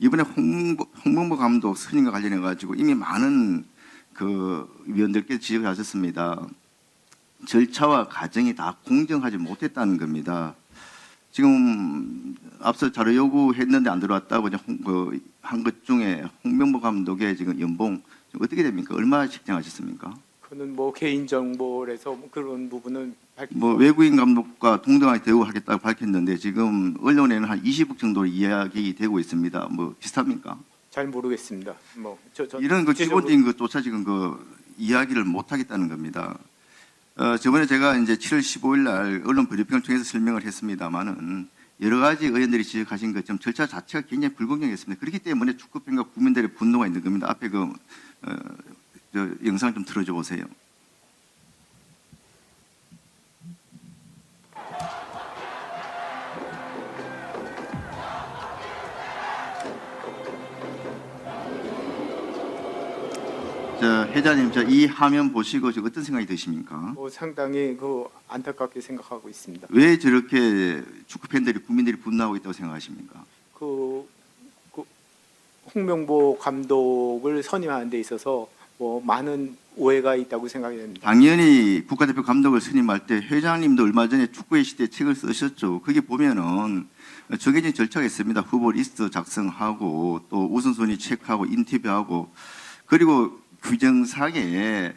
이번에 홍, 홍범보 감독 선임과 관련해 가지고 이미 많은 그 위원들께 지적하셨습니다. 절차와 과정이 다 공정하지 못했다는 겁니다. 지금 앞서 자료 요구했는데 안 들어왔다고 그 한것 중에 홍명보 감독의 지금 연봉 어떻게 됩니까? 얼마 책정하셨습니까? 그는 뭐 개인 정보라서 뭐 그런 부분은 밝히 뭐 외국인 감독과 동등하게 대우하겠다고 밝혔는데 지금 언론에는 한 20억 정도 이야기 되고 있습니다. 뭐 비슷합니까? 잘 모르겠습니다. 뭐 저 저, 이런 그 기본적인 것조차 지금 그 이야기를 못 하겠다는 겁니다. 어, 저번에 제가 이제 7월 15일 날 언론 브리핑을 통해서 설명을 했습니다만은 여러 가지 의원들이 지적하신 것처럼 절차 자체가 굉장히 불공정했습니다. 그렇기 때문에 축구팬과 국민들의 분노가 있는 겁니다. 앞에 그 어, 저 영상 좀 틀어줘 보세요. 저 회장님, 저이 화면 보시고 지금 어떤 생각이 드십니까? 뭐 상당히 그 안타깝게 생각하고 있습니다. 왜 저렇게 축구 팬들이 국민들이 분노하고 있다고 생각하십니까? 그, 그 홍명보 감독을 선임하는 데 있어서 뭐 많은 오해가 있다고 생각이 됩니다. 당연히 국가대표 감독을 선임할 때 회장님도 얼마 전에 축구의 시대 책을 쓰셨죠. 거기 보면은 정해진 절차가 있습니다. 후보 리스트 작성하고 또 우선순위 체크하고 인터뷰하고 그리고 규정상에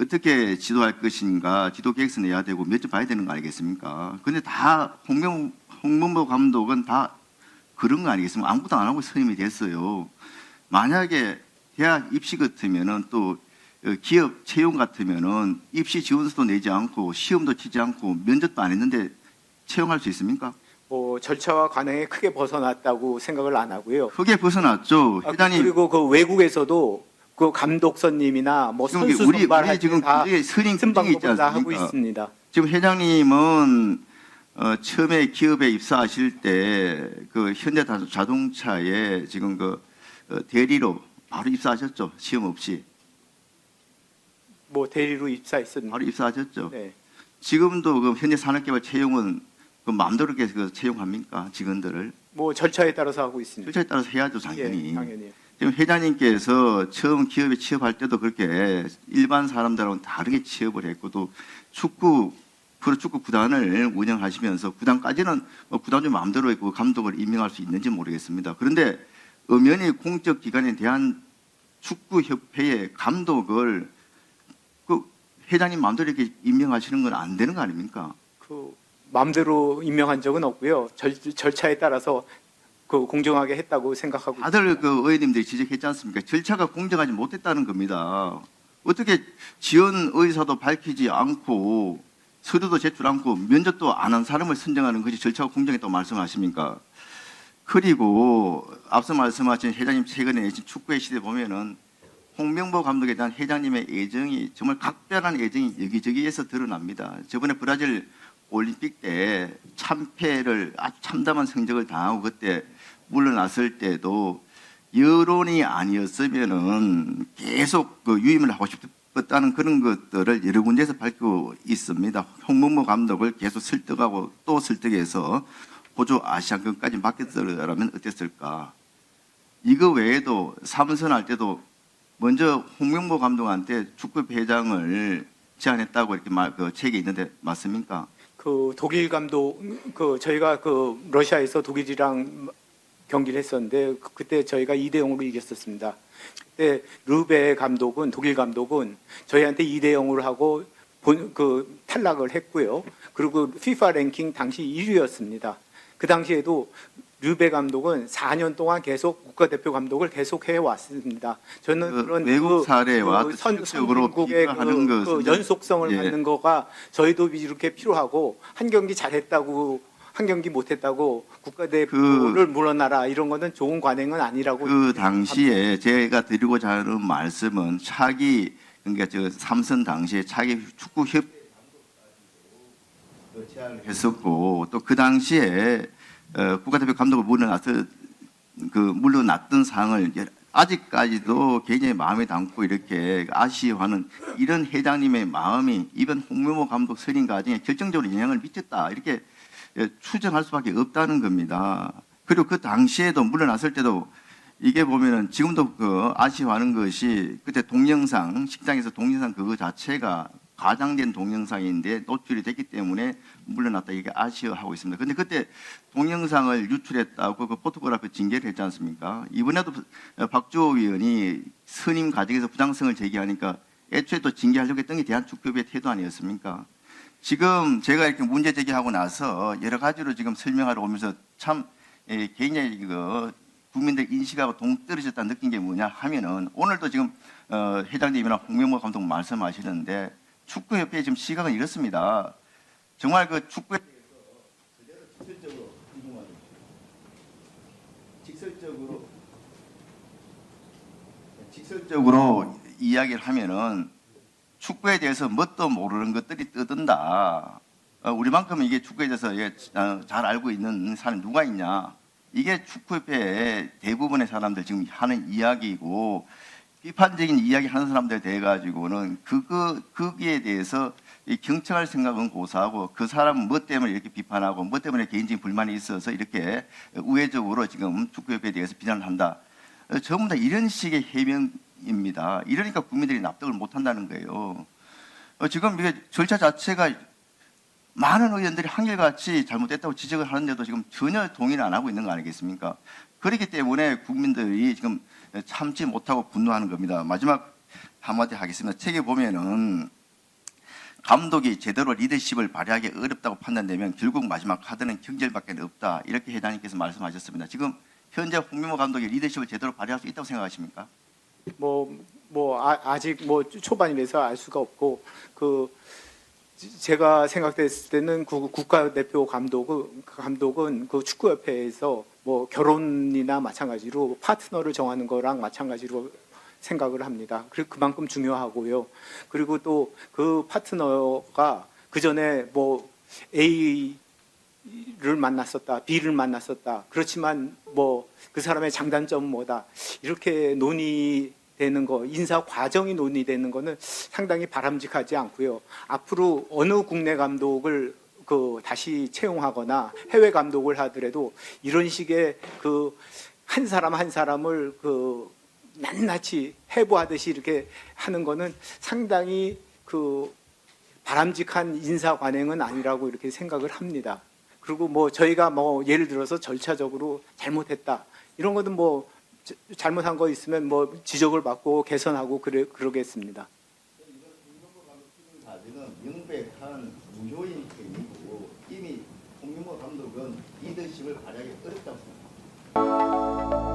어떻게 지도할 것인가 지도 계획서 내야 되고 몇 점 봐야 되는 거 아니겠습니까? 근데 다 홍명 홍문보 감독은 다 그런 거 아니겠습니까? 아무것도 안 하고 선임이 됐어요. 만약에 대학 입시 같으면은 또 어, 기업 채용 같으면은 입시 지원서도 내지 않고 시험도 치지 않고 면접도 안 했는데 채용할 수 있습니까? 뭐 절차와 관행에 크게 벗어났다고 생각을 안 하고요. 크게 벗어났죠. 아, 회장님 그리고 그 외국에서도 그 감독 선임이나 뭐 지금 선수 우리 선발할 지금 때다 굉장히 같은 규정이 있지 방법을 다 하고 않습니까? 있습니다. 지금 회장님은 어, 처음에 기업에 입사하실 때 그 현대 다- 자동차에 지금 그 어, 대리로 바로 입사하셨죠. 시험 없이 뭐 대리로 입사했습니다. 바로 입사하셨죠. 네. 지금도 그 현대 산업개발 채용은 그 마음대로 이렇게 그 채용합니까 직원들을 뭐 절차에 따라서 하고 있습니다. 절차에 따라서 해야죠 당연히. 예, 당연히. 지금 회장님께서 처음 기업에 취업할 때도 그렇게 일반 사람들하고는 다르게 취업을 했고 또 축구 프로축구 구단을 운영하시면서 구단까지는 뭐 구단 좀 마음대로 그 감독을 임명할 수 있는지 모르겠습니다. 그런데 엄연히 공적 기관에 대한 축구 협회의 감독을 그 회장님 마음대로 이렇게 임명하시는 건 안 되는 거 아닙니까? 그 마음대로 임명한 적은 없고요. 절, 절차에 따라서 그 공정하게 했다고 생각하고 다들 그 의원님들이 지적했지 않습니까? 절차가 공정하지 못했다는 겁니다. 어떻게 지원 의사도 밝히지 않고 서류도 제출 않고 면접도 안 한 사람을 선정하는 것이 절차가 공정했다고 말씀하십니까? 그리고 앞서 말씀하신 회장님 최근에 내신 축구의 시대 보면은 홍명보 감독에 대한 회장님의 애정이 정말 각별한 애정이 여기저기에서 드러납니다. 저번에 브라질 올림픽 때 참패를 아주 참담한 성적을 당하고 그때 물러났을 때도 여론이 아니었으면은 계속 그 유임을 하고 싶었다는 그런 것들을 여러 군데에서 밝히고 있습니다. 홍문모 감독을 계속 설득하고 또 설득해서 호주 아시안컵까지 맡겼더라면 어땠을까? 이거 외에도 삼선 할 때도 먼저 홍명보 감독한테 축구 회장을 제안했다고 이렇게 말, 그 책에 있는데 맞습니까? 그 독일 감독 그 저희가 그 러시아에서 독일이랑 경기를 했었는데 그- 그때 저희가 2대 0으로 이겼었습니다. 그때 르베 감독은 독일 감독은 저희한테 2대 0으로 하고 본, 그 탈락을 했고요. 그리고 FIFA 랭킹 당시 1위였습니다. 그 당시에도 르베 감독은 4년 동안 계속 국가대표 감독을 계속 해 왔습니다. 저는 그 그런 외국 그 사례와 그또 선, 실질적으로 선진국의 비교하는 그, 그 연속성을 예. 갖는 거가 저희도 이렇게 필요하고 한 경기 잘했다고 한 경기 못했다고 국가대표를 물러나라 이런 거는 좋은 관행은 아니라고 그 당시에 제가 드리고자 하는 말씀은 차기 그러니까 저 삼선 당시에 차기 축구 협 제안을 했었고 또 그 당시에 어, 국가대표 감독을 물러났을 그 물러났던 상황을 아직까지도 굉장히 마음에 담고 이렇게 아쉬워하는 이런 회장님의 마음이 이번 홍명보 감독 선임 과정에 결정적으로 영향을 미쳤다 이렇게 예, 추정할 수밖에 없다는 겁니다. 그리고 그 당시에도 물러났을 때도 이게 보면은 지금도 그 아쉬워하는 것이 그때 동영상 식당에서 동영상 그거 자체가 과장된 동영상인데 노출이 됐기 때문에 물러났다 이게 아쉬워하고 있습니다. 근데 그때 동영상을 유출했다고 그 포토그래프 징계를 했지 않습니까? 이번에도 박주호 의원이 선임 과정에서 부당성을 제기하니까 애초에 또 징계하려고 했던 게 대한축구협의 태도 아니었습니까? 지금 제가 이렇게 문제 제기하고 나서 여러 가지로 지금 설명하러 오면서 참 예, 굉장히 그 국민들 인식하고 동떨어졌다 느낀 게 뭐냐 하면은 오늘도 지금 어, 회장님이나 홍명보 감독 말씀하시는데 축구협회 지금 시각은 이렇습니다. 정말 그 축구에 대해서 그대로 직설적으로 궁금하죠. 직설적으로 직설적으로 이야기를 하면은 축구에 대해서 뭣도 모르는 것들이 떠든다. 어, 우리만큼 이게 축구에 대해서 예, 어, 잘 알고 있는 사람이 누가 있냐? 이게 축구협회의 대부분의 사람들 지금 하는 이야기이고 비판적인 이야기 하는 사람들 돼 가지고는 그거 거기에 대해서 이 경청할 생각은 고사하고 그 사람은 뭐 때문에 이렇게 비판하고 뭐 때문에 개인적인 불만이 있어서 이렇게 우회적으로 지금 축구협회에 대해서 비난을 한다. 어, 전부 다 이런 식의 해명입니다. 이러니까 국민들이 납득을 못 한다는 거예요. 어, 지금 이게 절차 자체가 많은 의원들이 한결같이 잘못됐다고 지적을 하는데도 지금 전혀 동의를 안 하고 있는 거 아니겠습니까? 그렇기 때문에 국민들이 지금 참지 못하고 분노하는 겁니다. 마지막 한마디 하겠습니다. 책에 보면은 감독이 제대로 리더십을 발휘하기 어렵다고 판단되면 결국 마지막 카드는 경질밖에 없다. 이렇게 회장님께서 말씀하셨습니다. 지금 현재 홍명보 감독이 리더십을 제대로 발휘할 수 있다고 생각하십니까? 뭐, 뭐 아, 아직 뭐 초반이라서 알 수가 없고 그 지- 제가 생각했을 때는 그 국가대표 감독은 그 감독은 그 축구협회에서 뭐 결혼이나 마찬가지로 파트너를 정하는 거랑 마찬가지로 생각을 합니다. 그만큼 중요하고요. 그리고 또 그 파트너가 그 전에 뭐 A를 만났었다, B를 만났었다. 그렇지만 뭐 그 사람의 장단점은 뭐다. 이렇게 논의 되는 거, 인사 과정이 논의되는 거는 상당히 바람직하지 않고요. 앞으로 어느 국내 감독을 그 다시 채용하거나 해외 감독을 하더라도 이런 식의 그 한 사람 한 사람을 그 낱낱이 해부하듯이 이렇게 하는 거는 상당히 그 바람직한 인사 관행은 아니라고 이렇게 생각을 합니다. 그리고 뭐 저희가 뭐 예를 들어서 절차적으로 잘못했다 이런 것은 뭐 자- 잘못한 거 있으면 뭐 지적을 받고 개선하고 그래 그러겠습니다. 명백한 무효인 행위고 이미 홍명보 감독은 리더십을 발휘하기 어렵다고 생각합니다.